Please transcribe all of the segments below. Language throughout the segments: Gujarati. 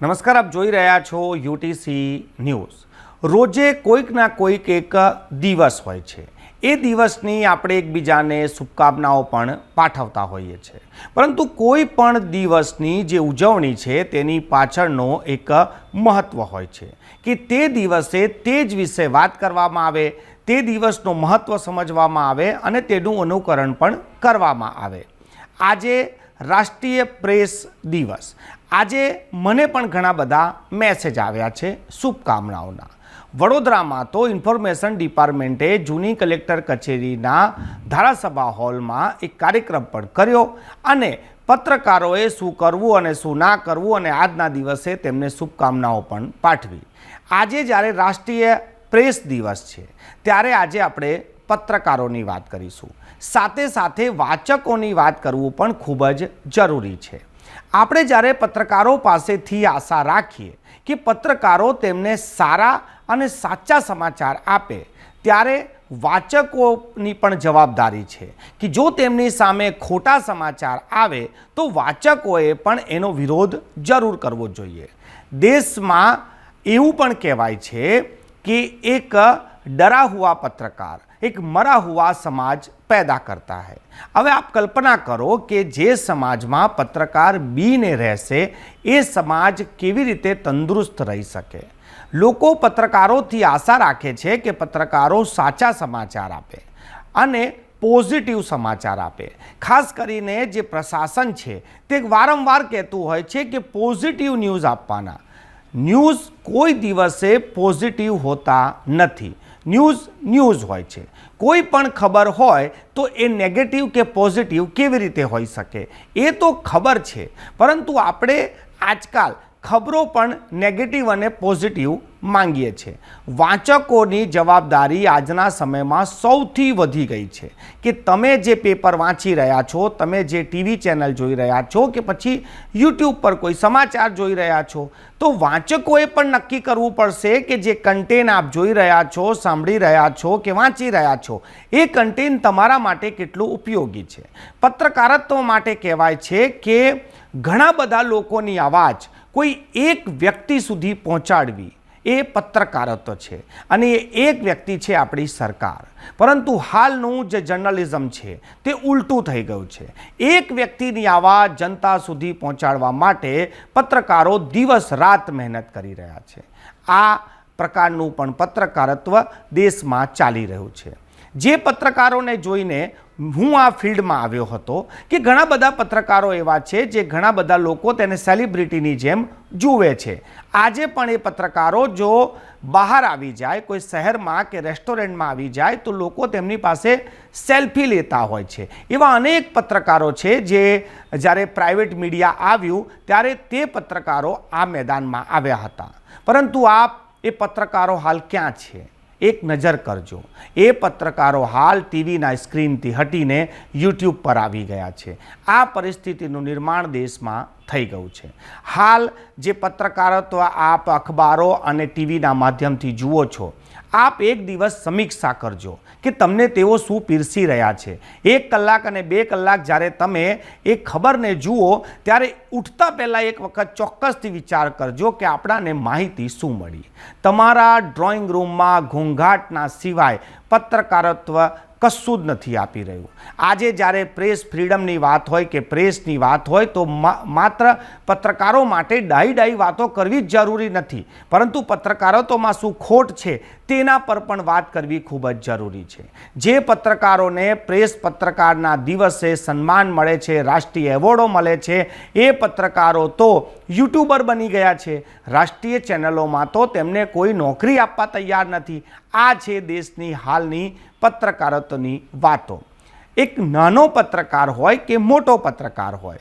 નમસ્કાર, આપ જોઈ રહ્યા છો યુટીસી ન્યૂઝ. રોજે કોઈક ના કોઈક એક દિવસ હોય છે. એ દિવસની આપણે એકબીજાને શુભકામનાઓ પણ પાઠવતા હોઈએ છીએ પરંતુ કોઈ પણ દિવસની જે ઉજવણી છે, તેની પાછળનો એક મહત્ત્વ હોય છે કે તે દિવસે તે જ વિશે વાત કરવામાં આવે, તે દિવસનું મહત્ત્વ સમજવામાં આવે અને તેનું અનુકરણ પણ કરવામાં આવે. આજે રાષ્ટ્રીય પ્રેસ દિવસ. આજે મને પણ ઘણા બધા મેસેજ આવ્યા છે શુભકામનાઓના. વડોદરામાં તો ઇન્ફોર્મેશન ડિપાર્ટમેન્ટે જૂની કલેક્ટર કચેરીના ધારાસભા હોલમાં એક કાર્યક્રમ પણ કર્યો અને પત્રકારોએ શું કરવું અને શું ના કરવું અને આજના દિવસે તેમને શુભકામનાઓ પણ પાઠવી. આજે જ્યારે રાષ્ટ્રીય પ્રેસ દિવસ છે, ત્યારે આજે આપણે પત્રકારોની વાત કરીશું. સાથે સાથે વાચકોની વાત કરવું પણ ખૂબ જ જરૂરી છે. આપણે જ્યારે પત્રકારો પાસેથી આશા રાખીએ કે પત્રકારો તેમને સારા અને સાચા સમાચાર આપે, ત્યારે વાચકોની પણ જવાબદારી છે કે જો તેમની સામે ખોટા સમાચાર આવે, તો વાચકોએ પણ એનો વિરોધ જરૂર કરવો જોઈએ. દેશમાં એવું પણ કહેવાય છે કે એક ડરા હુઆ પત્રકાર एक मरा हुआ समाज पैदा करता है। अब आप कल्पना करो कि जे समाज में पत्रकार बी ने रह से ये समाज केवी रीते तंदुरुस्त रही सके। लोग पत्रकारों थी आशा राखे कि पत्रकारों साचा समाचार आपे, अने पॉजिटिव समाचार आपे। खास कर प्रशासन है वारंवा कहत हो पॉजिटिव न्यूज़ आप ન્યૂઝ કોઈ દિવસે પોઝિટિવ હોતા નથી. ન્યૂઝ ન્યૂઝ હોય છે. કોઈ પણ ખબર હોય તો એ નેગેટિવ કે પોઝિટિવ કેવી રીતે હોઈ શકે? એ તો ખબર છે. પરંતુ આપણે આજકાલ ખબરો પણ નેગેટિવ અને પોઝિટિવ માંગીએ છીએ. વાંચકોની જવાબદારી આજના સમયમાં સૌથી વધી ગઈ છે કે તમે જે પેપર વાંચી રહ્યા છો, તમે જે ટીવી ચેનલ જોઈ રહ્યા છો કે પછી યુટ્યુબ પર કોઈ સમાચાર જોઈ રહ્યા છો, તો વાંચકોએ પણ નક્કી કરવું પડશે કે જે કન્ટેન આપ જોઈ રહ્યા છો, સાંભળી રહ્યા છો કે વાંચી રહ્યા છો, એ કન્ટેન તમારા માટે કેટલું ઉપયોગી છે? પત્રકારત્વ માટે કહેવાય છે કે ઘણા બધા લોકોની અવાજ કોઈ એક વ્યક્તિ સુધી પહોંચાડવી એ પત્રકારત્વ છે અને એ એક વ્યક્તિ છે આપણી સરકાર. પરંતુ હાલનું જે જર્નલિઝમ છે તે ઉલટું થઈ ગયું છે. એક વ્યક્તિની આવાજ જનતા સુધી પહોંચાડવા માટે પત્રકારો દિવસ રાત મહેનત કરી રહ્યા છે. આ પ્રકારનું પણ પત્રકારત્વ દેશમાં ચાલી રહ્યું છે. જે પત્રકારોને જોઈને હું આ ફિલ્ડમાં આવ્યો હતો કે ઘણા બધા પત્રકારો એવા છે જે ઘણા બધા લોકો તેને સેલિબ્રિટીની જેમ જુએ છે. આજે પણ એ પત્રકારો જો બહાર આવી જાય, કોઈ શહેરમાં કે રેસ્ટોરન્ટમાં આવી જાય, તો લોકો તેમની પાસે સેલ્ફી લેતા હોય છે. એવા અનેક પત્રકારો છે જે જ્યારે પ્રાઇવેટ મીડિયા આવ્યું, ત્યારે તે પત્રકારો આ મેદાનમાં આવ્યા હતા. પરંતુ આ એ પત્રકારો હાલ ક્યાં છે? એક નજર કરજો. એ પત્રકારો હાલ ટીવીના સ્ક્રીનથી હટીને યુટ્યુબ પર આવી ગયા છે. આ પરિસ્થિતિનું નિર્માણ દેશમાં થઈ ગયું છે. હાલ જે પત્રકારત્વ આપ અખબારો અને ટીવીના માધ્યમથી જુઓ છો આપ એક દિવસ સમીક્ષા કરજો કે તમને તેઓ શું પીરસી રહ્યા છે. એક કલાક અને બે કલાક જ્યારે તમે એ ખબરને જુઓ, ત્યારે ઉઠતા પહેલાં એક વખત ચોક્કસથી વિચાર કરજો કે આપણાને માહિતી શું મળી. તમારા ડ્રોઈંગ રૂમમાં ઘોંઘાટના સિવાય પત્રકારત્વ કશું જ નથી આપી રહ્યું. આજે જ્યારે પ્રેસ ફ્રીડમની વાત હોય કે પ્રેસની વાત હોય તો માત્ર પત્રકારો માટે ડાઈ ડાઈ વાતો કરવી જ જરૂરી નથી. પરંતુ પત્રકારત્વમાં શું ખોટ છે, તેના પર પણ વાત કરવી ખૂબ જ જરૂરી છે. જે પત્રકારોને પ્રેસ પત્રકારના દિવસે સન્માન મળે છે, રાષ્ટ્રીય એવોર્ડો મળે છે, એ પત્રકારો તો યુટ્યુબર બની ગયા છે. રાષ્ટ્રીય ચેનલોમાં તો તેમને કોઈ નોકરી આપવા તૈયાર નથી. આ છે દેશની હાલની પત્રકારત્વની વાતો. એક નાનો પત્રકાર હોય કે મોટો પત્રકાર હોય.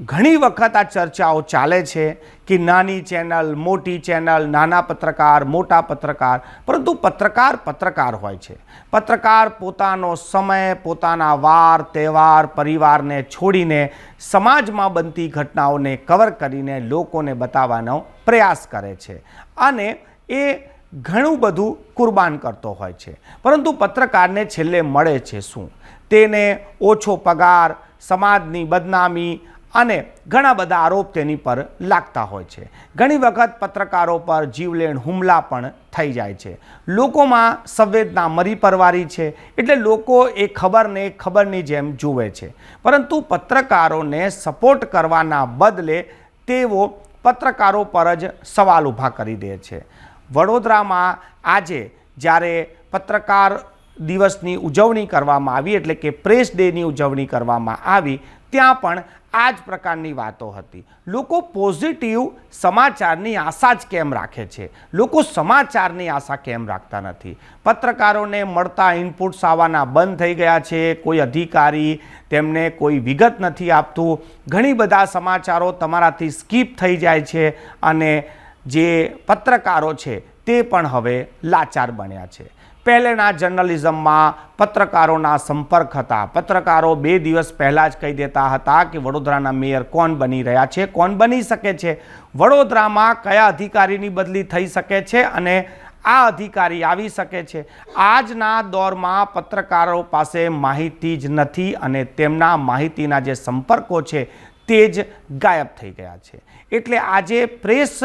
ઘણી વખત આ ચર્ચાઓ ચાલે છે કે નાની ચેનલ, મોટી ચેનલ, નાના પત્રકાર, મોટા પત્રકાર, પરંતુ પત્રકાર પત્રકાર હોય છે. પત્રકાર પોતાનો સમય, પોતાના વાર, તહેવાર, પરિવારને છોડીને સમાજમાં બનતી ઘટનાઓને કવર કરીને લોકોને બતાવવાનો પ્રયાસ કરે છે. અને એ ઘણું બધું કુરબાન કરતો હોય છે. પરંતુ પત્રકારને છેલ્લે મળે છે શું? તેને ઓછો પગાર, સમાજની બદનામી અને ઘણા બધા આરોપ તેની પર લાગતા હોય છે. ઘણી વખત પત્રકારો પર જીવલેણ હુમલા પણ થઈ જાય છે. લોકોમાં સંવેદના મરી પરવારી છે. એટલે લોકો એ ખબરને ખબરની જેમ જુએ છે. પરંતુ પત્રકારોને સપોર્ટ કરવાના બદલે તેઓ પત્રકારો પર જ સવાલ ઊભા કરી દે છે. વડોદરામાં આજે જ્યારે પત્રકાર દિવસની ઉજવણી કરવામાં આવી, એટલે કે પ્રેસ ડેની ઉજવણી કરવામાં આવી, ત્યાં પણ આ જ પ્રકારની વાતો હતી. લોકો પોઝિટિવ સમાચારની આશા જ કેમ રાખે છે? લોકો સમાચારની આશા કેમ રાખતા નથી? પત્રકારોને મળતા ઇનપુટ્સ આવવાના બંધ થઈ ગયા છે, કોઈ અધિકારી તેમને કોઈ વિગત નથી આપતું. ઘણી બધા સમાચારો તમારાથી સ્કીપ થઈ જાય છે અને જે પત્રકારો છે તે પણ હવે લાચાર બન્યા છે. પહેલેના જર્નલિઝમમાં પત્રકારોના સંપર્ક હતા. પત્રકારો બે દિવસ પહેલાં જ કહી દેતા હતા કે વડોદરાના મેયર કોણ બની રહ્યા છે, કોણ બની શકે છે, વડોદરામાં કયા અધિકારીની બદલી થઈ શકે છે અને આ અધિકારી આવી શકે છે. આજના દોરમાં પત્રકારો પાસે માહિતી જ નથી અને તેમના માહિતીના જે સંપર્કો છે તે જ ગાયબ થઈ ગયા છે. એટલે આજે પ્રેસ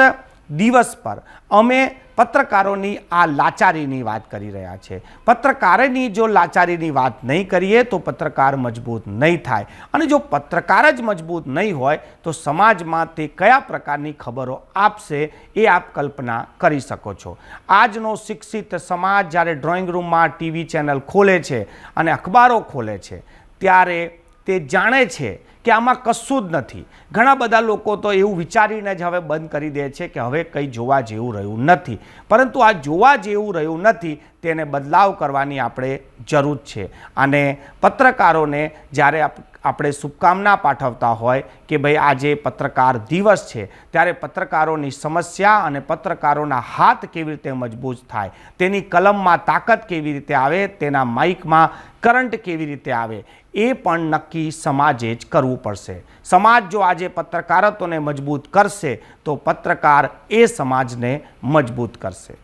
દિવસ પર અમે પત્રકારોની આ લાચારીની વાત કરી રહ્યા છે. પત્રકારની જો લાચારીની વાત નહીં કરીએ તો પત્રકાર મજબૂત નહીં થાય. અને જો પત્રકાર જ મજબૂત નહીં હોય તો સમાજમાં તે કયા પ્રકારની ખબરો આપશે એ આપ કલ્પના કરી શકો છો. આજનો શિક્ષિત સમાજ જ્યારે ડ્રોઈંગ રૂમમાં ટીવી ચેનલ ખોલે છે અને અખબારો ખોલે છે, ત્યારે તે જાણે છે કે આમાં કશું જ નથી. ઘણા બધા લોકો તો એવું વિચારીને જ હવે બંધ કરી દે છે કે હવે કંઈ જોવા જેવું રહ્યું નથી. પરંતુ આ જોવા જેવું રહ્યું નથી તેને બદલાવ કરવાની આપણે જરૂર છે. અને પત્રકારોને જ્યારે આપણે શુભકામના પાઠવતા હોય કે ભાઈ આજે પત્રકાર દિવસ છે, ત્યારે પત્રકારોની સમસ્યા અને પત્રકારોના હાથ કેવી રીતે મજબૂત થાય, તેની કલમમાં તાકાત કેવી રીતે આવે, તેના માઇકમાં કરંટ કેવી રીતે આવે, એ પણ નક્કી સમાજે જ કરવું પડશે. સમાજ જો આજે પત્રકારત્વને મજબૂત કરશે, તો પત્રકાર એ સમાજને મજબૂત કરશે.